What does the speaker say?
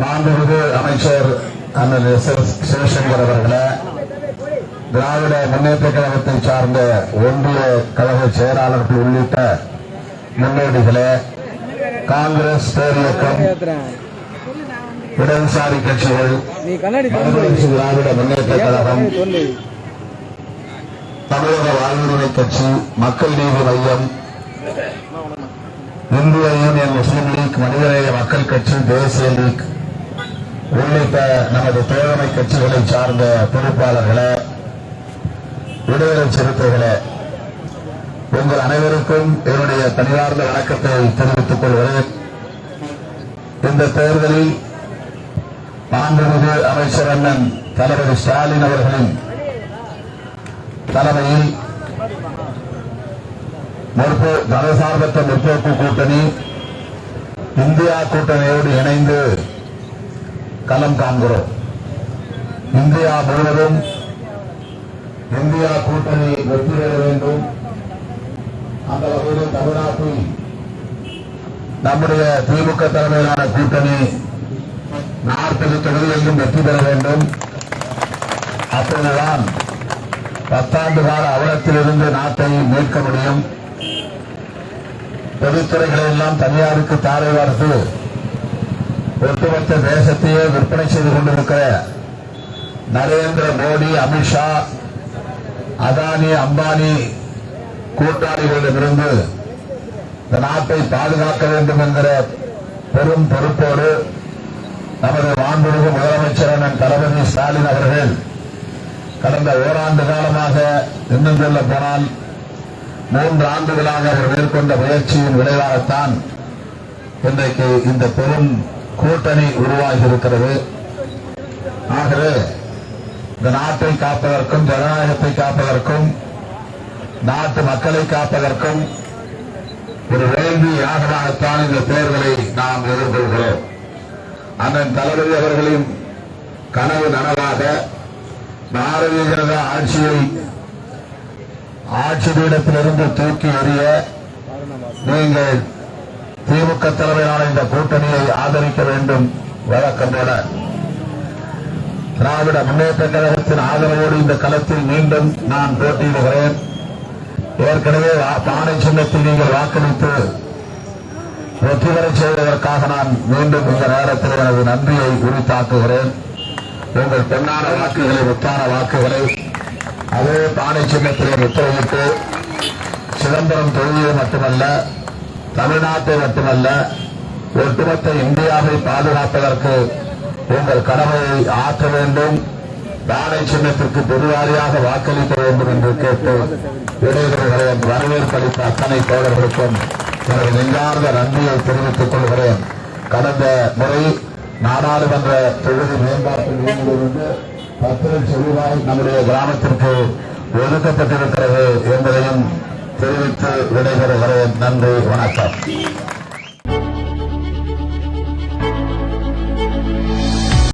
மாண்புமிகு அமைச்சர் அண்ணன் எஸ் எஸ் சிவசங்கர் அவர்களே திராவிட முன்னேற்ற கழகத்தை சார்ந்த ஒன்றிய கழக செயலாளர்கள் உள்ளிட்ட முன்னோடிகளே காங்கிரஸ் பேரியக்கம் இடதுசாரி கட்சிகள் திராவிட முன்னேற்ற கழகம் தமிழக வாழ்வுரிமை கட்சி மக்கள் நீதி மையம் இந்திய யூனியன் முஸ்லீம் லீக் மனிதநேய மக்கள் கட்சி தேசிய லீக் உள்ளிட்ட நமது தோழமை கட்சிகளை சார்ந்த பொறுப்பாளர்களே விடுதலை சிறுத்தைகளே உங்கள் அனைவருக்கும் என்னுடைய தனியார்ந்த வணக்கத்தை தெரிவித்துக் கொள்கிறேன். இந்த தேர்தலில் மாண்புமிகு அமைச்சர் அண்ணன் தளபதி ஸ்டாலின் அவர்களின் தலைமையில் முற்போ மதசார்பற்ற முற்போக்கு கூட்டணி இந்தியா கூட்டணியோடு இணைந்து களம் காண்கிறோம். இந்தியா முழுவதும் இந்தியா கூட்டணி வெற்றி பெற வேண்டும். அந்த வகையில் தமிழ்நாட்டில் நம்முடைய திமுக தலைமையிலான கூட்டணி நாற்பது தொகுதிகளிலும் வெற்றி பெற வேண்டும். அப்போதுதான் பத்தாண்டு கால அவலத்திலிருந்து நாட்டை மீட்க முடியும். பொதுத்துறைகளை எல்லாம் தனியாருக்கு தாரை வார்த்து ஒட்டுமொத்த தேசத்தையே விற்பனை செய்து கொண்டிருக்கிற நரேந்திர மோடி அமித்ஷா அதானி அம்பானி கூட்டாளிகளிடமிருந்து இந்த நாட்டை பாதுகாக்க வேண்டும் என்கிற பெரும் பொறுப்போடு நமது மாண்புமிகு முதலமைச்சர் தளபதி ஸ்டாலின் அவர்கள் கடந்த ஓராண்டு காலமாக இன்னும் சொல்ல போனால் மூன்று ஆண்டுகளாக அவர் மேற்கொண்ட முயற்சியின் விளைவாகத்தான் இன்றைக்கு இந்த பெரும் கூட்டணி உருவாகி இருக்கிறது ஆகவே இந்த நாட்டை காப்பதற்கும் ஜனநாயகத்தை காப்பதற்கும் நாட்டு மக்களை காப்பதற்கும் ஒரு வேள்வி யாகமாகத்தான் இந்த தேர்தலை நாம் எதிர்கொள்கிறோம். அண்ணன் தளபதி அவர்களின் கனவு நனவாக பாரதிய ஜனதா ஆட்சியை ஆட்சி பீடத்திலிருந்து தூக்கி எறிய நீங்கள் திமுக தலைமையிலான இந்த கூட்டணியை ஆதரிக்க வேண்டும். வழக்கம் போல. திராவிட முன்னேற்ற கழகத்தின் ஆதரவோடு இந்த களத்தில் மீண்டும் நான் போட்டியிடுகிறேன். ஏற்கனவே பானை சின்னத்தில் நீங்கள் வாக்களித்து வெற்றி பெறச் செய்வதற்காக நான் மீண்டும் இந்த நேரத்தில் எனது நன்றியை உரித்தாக்குகிறேன் உங்கள் பொன்னான வாக்குகளை முத்தான வாக்குகளை அதே பானை சின்னத்திலே முத்திரையிட்டு சிதம்பரம் தொகுதியை மட்டுமல்ல தமிழ்நாட்டை மட்டுமல்ல ஒட்டுமொத்த இந்தியாவை பாதுகாப்பதற்கு உங்கள் கடமையை ஆற்ற வேண்டும். பானை சின்னத்திற்கு பெருவாரியாக வாக்களிக்க வேண்டும் என்று கேட்டு இடைவெளிகளின் வரவேற்பளித்த அத்தனை தோழர்களுக்கும் எனது நெஞ்சார்ந்த நன்றியை தெரிவித்துக் கொள்கிறேன். கடந்த முறை நாடாளுமன்ற தொகுதி மேம்பாட்டு நிதியிலிருந்து பத்து லட்சம் ரூபாய் நம்முடைய கிராமத்திற்கு ஒதுக்கப்பட்டிருக்கிறது என்பதையும் தெரிவித்து விடைபெறுகிறேன் நன்றி வணக்கம்